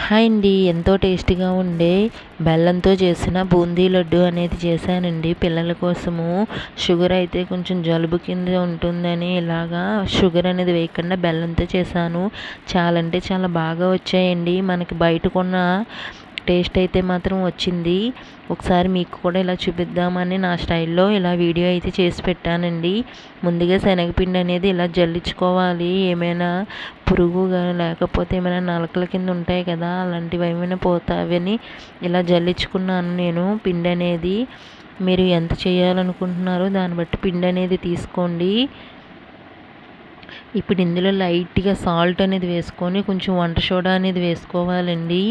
Hi అండి. ఎంతో టేస్టీగా ఉండే బెల్లంతో చేసిన బూందీ లడ్డు అనేది చేశానండి. పిల్లల కోసము. షుగర్ అయితే కొంచెం జలుబు కింద ఉంటుందని ఇలాగా షుగర్ అనేది వేయకుండా బెల్లంతో చేశాను. చాలా అంటే చాలా బాగా వచ్చాయండి. మనకి బయట కొన్న టేస్ట్ అయితే మాత్రం వచ్చింది. ఒకసారి మీకు కూడా ఇలా చూపిద్దామని నా స్టైల్లో ఇలా వీడియో అయితే చేసి పెట్టానండి. ముందుగా శనగపిండి అనేది ఇలా జల్లించుకోవాలి. ఏమైనా పురుగుగా లేకపోతే ఏమైనా నలకల కింద ఉంటాయి కదా అలాంటివి ఏమైనా పోతావని ఇలా జల్లించుకున్నాను నేను పిండి అనేది. మీరు ఎంత చేయాలనుకుంటున్నారో దాన్ని బట్టి పిండి అనేది తీసుకోండి. ఇప్పుడు ఇందులో లైట్గా సాల్ట్ అనేది వేసుకొని కొంచెం వంట సోడా అనేది వేసుకోవాలండి.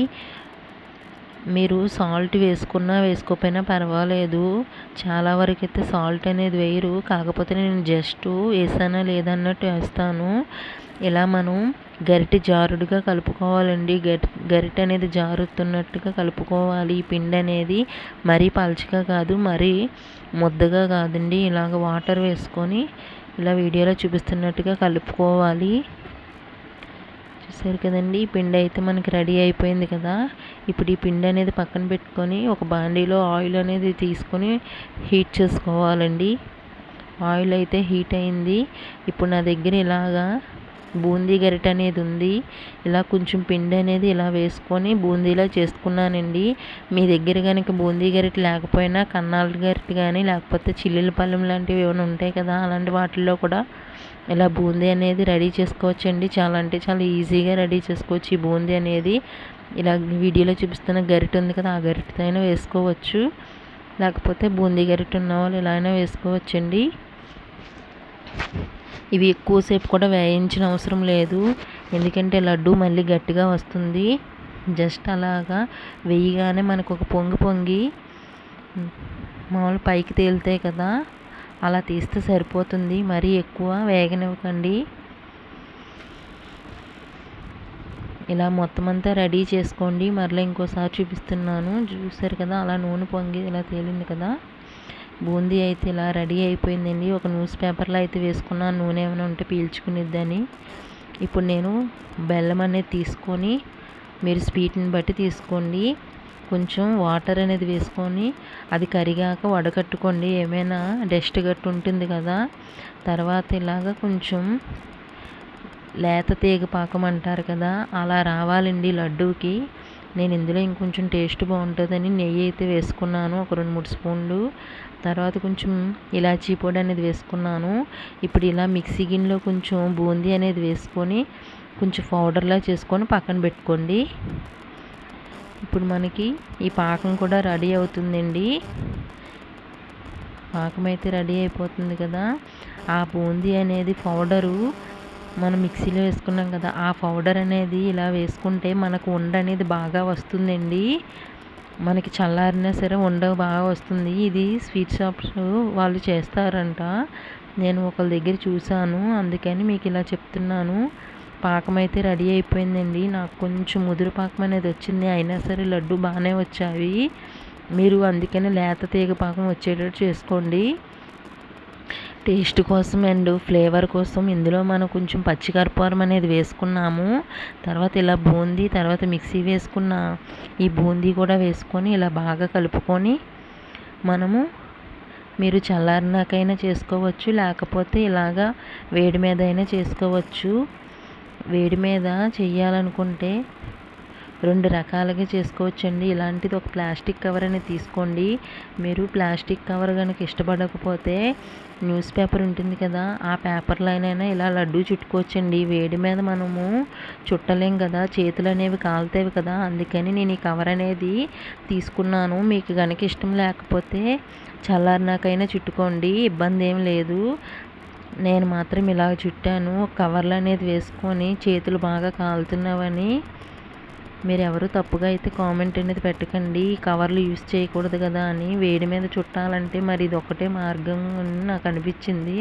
మీరు సాల్ట్ వేసుకున్నా వేసుకోకపోయినా పర్వాలేదు. చాలా వరకు అయితే సాల్ట్ అనేది వేయరు. కాకపోతే నేను జస్ట్ వేసానా లేదన్నట్టు వేస్తాను. ఇలా మనం గరిటె జారుడుగా కలుపుకోవాలండి. గరి గరిటె అనేది జారుతున్నట్టుగా కలుపుకోవాలి. ఈ పిండి అనేది మరీ పలచగా కాదు మరీ ముద్దగా కాదండి. ఇలాగ వాటర్ వేసుకొని ఇలా వీడియోలో చూపిస్తున్నట్టుగా కలుపుకోవాలి. చూసారు కదండి. ఈ పిండి అయితే మనకి రెడీ అయిపోయింది కదా. ఇప్పుడు ఈ పిండి అనేది పక్కన పెట్టుకొని ఒక బాండీలో ఆయిల్ అనేది తీసుకొని హీట్ చేసుకోవాలండి. ఆయిల్ అయితే హీట్ అయింది. ఇప్పుడు నా దగ్గర ఇలాగా బూందీ గరిట అనేది ఉంది. ఇలా కొంచెం పిండి అనేది ఇలా వేసుకొని బూందీలా చేసుకున్నానండి. మీ దగ్గర కనుక బూందీ గరిట లేకపోయినా కన్నాల గరిట కానీ లేకపోతే చిల్లుల పళ్ళెం లాంటివి ఏమైనా ఉంటాయి కదా అలాంటి వాటిల్లో కూడా ఇలా బూందీ అనేది రెడీ చేసుకోవచ్చండి. చాలా అంటే చాలా ఈజీగా రెడీ చేసుకోవచ్చు ఈ బూందీ అనేది. ఇలా వీడియోలో చూపిస్తున్న గరిట ఉంది కదా ఆ గరిటతో అయినా వేసుకోవచ్చు. లేకపోతే బూందీ గరిట ఉన్న వాళ్ళు ఇలా అయినా వేసుకోవచ్చండి. ఇవి ఎక్కువసేపు కూడా వేయించిన అవసరం లేదు. ఎందుకంటే లడ్డు మళ్ళీ గట్టిగా వస్తుంది. జస్ట్ అలాగా వేయగానే మనకు ఒక పొంగి పొంగి మామూలు పైకి తేలుతాయి కదా. అలా తీస్తే సరిపోతుంది. మరీ ఎక్కువ వేగనివ్వకండి. ఇలా మొత్తం అంతా రెడీ చేసుకోండి. మరలా ఇంకోసారి చూపిస్తున్నాను. చూసారు కదా అలా నూనె పొంగి ఇలా తేలింది కదా. బూందీ అయితే ఇలా రెడీ అయిపోయిందండి. ఒక న్యూస్ పేపర్లో అయితే వేసుకున్నాను నూనె ఏమైనా ఉంటే పీల్చుకునిద్దని. ఇప్పుడు నేను బెల్లం అనేది తీసుకొని మీరు స్వీట్ని బట్టి తీసుకోండి. కొంచెం వాటర్ అనేది వేసుకొని అది కరిగాక వడకట్టుకోండి ఏమైనా డస్ట్ గట్టు ఉంటుంది కదా తర్వాత ఇలాగ కొంచెం లేత తీగ పాకం అంటారు కదా అలా రావాలండి లడ్డూకి. నేను ఇందులో ఇంకొంచెం టేస్ట్ బాగుంటుందని నెయ్యి అయితే వేసుకున్నాను ఒక రెండు మూడు స్పూన్లు. తర్వాత కొంచెం ఇలాచీ పొడి అనేది వేసుకున్నాను. ఇప్పుడు ఇలా మిక్సీ గిన్నెలో కొంచెం బూందీ అనేది వేసుకొని కొంచెం పౌడర్లా చేసుకొని పక్కన పెట్టుకోండి. ఇప్పుడు మనకి ఈ పాకం కూడా రెడీ అవుతుందండి. పాకం అయితే రెడీ అయిపోతుంది కదా. ఆ బూందీ అనేది పౌడరు మనం మిక్సీలో వేసుకున్నాం కదా ఆ పౌడర్ అనేది ఇలా వేసుకుంటే మనకు ఉండ అనేది బాగా వస్తుందండి. మనకి చల్లారినా సరే ఉండ బాగా వస్తుంది. ఇది స్వీట్ షాప్స్ వాళ్ళు చేస్తారంట. నేను ఒకళ్ళ దగ్గర చూశాను. అందుకని మీకు ఇలా చెప్తున్నాను. పాకం అయితే రెడీ అయిపోయిందండి. నాకు కొంచెం ముదురు పాకం అనేది వచ్చింది. అయినా సరే లడ్డు బాగానే వచ్చాయి. మీరు అందుకని లేత తీగ పాకం వచ్చేటట్టు చేసుకోండి. టేస్ట్ కోసం అండ్ ఫ్లేవర్ కోసం ఇందులో మనం కొంచెం పచ్చికర్పూరం అనేది వేసుకున్నాము. తర్వాత ఇలా బూందీ తర్వాత మిక్సీ వేసుకున్న ఈ బూందీ కూడా వేసుకొని ఇలా బాగా కలుపుకొని మనము మీరు చల్లారినాకైనా చేసుకోవచ్చు. లేకపోతే ఇలాగా వేడి మీద అయినా చేసుకోవచ్చు. వేడి మీద చేయాలనుకుంటే రెండు రకాలుగా చేసుకోవచ్చండి. ఇలాంటిది ఒక ప్లాస్టిక్ కవర్ అనేది తీసుకోండి. మీరు ప్లాస్టిక్ కవర్ కనుక ఇష్టపడకపోతే న్యూస్ పేపర్ ఉంటుంది కదా ఆ పేపర్లైనా ఇలా లడ్డు చుట్టుకోవచ్చండి. వేడి మీద మనము చుట్టలేం కదా చేతులు అనేవి కాలుతాయి కదా అందుకని నేను ఈ కవర్ అనేది తీసుకున్నాను. మీకు కనుక ఇష్టం లేకపోతే చల్లారినాకైనా చుట్టుకోండి ఇబ్బంది ఏం లేదు. నేను మాత్రం ఇలా చుట్టాను. కవర్లు అనేది వేసుకొని చేతులు బాగా కాలుతున్నావని మీరు ఎవరు తప్పుగా అయితే కామెంట్ అనేది పెట్టకండి. కవర్లు యూస్ చేయకూడదు కదా అని వేడి మీద చుట్టాలంటే మరి ఇది ఒకటే మార్గం అని నాకు అనిపించింది.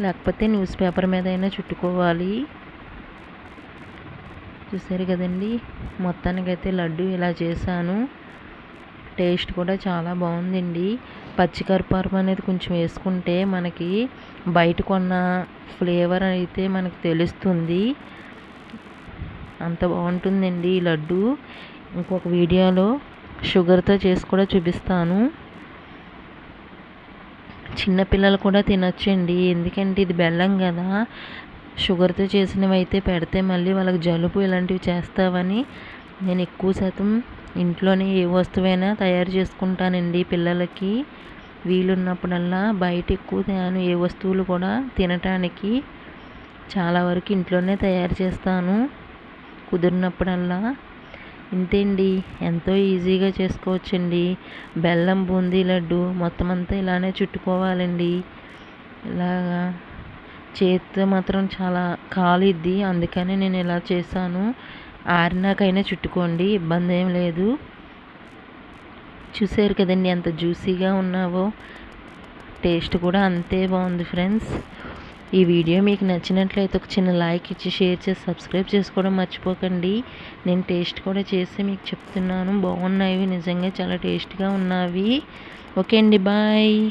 లేకపోతే న్యూస్ పేపర్ మీద అయినా చుట్టుకోవాలి. చూసారు కదండి? మొత్తానికైతే లడ్డు ఇలా చేశాను. టేస్ట్ కూడా చాలా బాగుందండి. పచ్చికర్పూరం అనేది కొంచెం వేసుకుంటే మనకి బయట కొన్న ఫ్లేవర్ అయితే మనకు తెలుస్తుంది. అంత బాగుంటుందండి ఈ లడ్డు. ఇంకొక వీడియోలో షుగర్తో చేసి కూడా చూపిస్తాను. చిన్నపిల్లలు కూడా తినొచ్చండి. ఎందుకంటే ఇది బెల్లం కదా. షుగర్తో చేసినవి అయితే పెడితే మళ్ళీ వాళ్ళకి జలుబు ఇలాంటివి చేస్తావని నేను ఎక్కువ శాతం ఇంట్లోనే ఏ వస్తువైనా తయారు చేసుకుంటానండి పిల్లలకి. వీలున్నప్పుడల్లా బయట ఎక్కువ తేను ఏ వస్తువులు కూడా తినటానికి చాలా వరకు ఇంట్లోనే తయారు చేస్తాను. కుదిరినప్పుడల్లా. ఇంతేండి? ఎంతో ఈజీగా చేసుకోవచ్చండి. బెల్లం బూందీ లడ్డు మొత్తం అంతా ఇలానే చుట్టుకోవాలండి. ఇలాగా చేతితో మాత్రం చాలా కాలిద్ది. అందుకని నేను ఇలా చేశాను. ఆరినాకైనా చుట్టుకోండి ఇబ్బంది ఏం లేదు. చూసారు కదండి ఎంత జ్యూసీగా ఉన్నావో. టేస్ట్ కూడా అంతే బాగుంది ఫ్రెండ్స్. ఈ వీడియో మీకు నచ్చినట్లయితే ఒక చిన్న లైక్ ఇచ్చి షేర్ చేసి సబ్స్క్రైబ్ చేసుకోవడం మర్చిపోకండి. నేను టేస్ట్ కూడా చేసి మీకు చెప్తున్నాను. బాగున్నాయి నిజంగా చాలా టేస్ట్గా ఉన్నవి. ఓకే అండి బాయ్.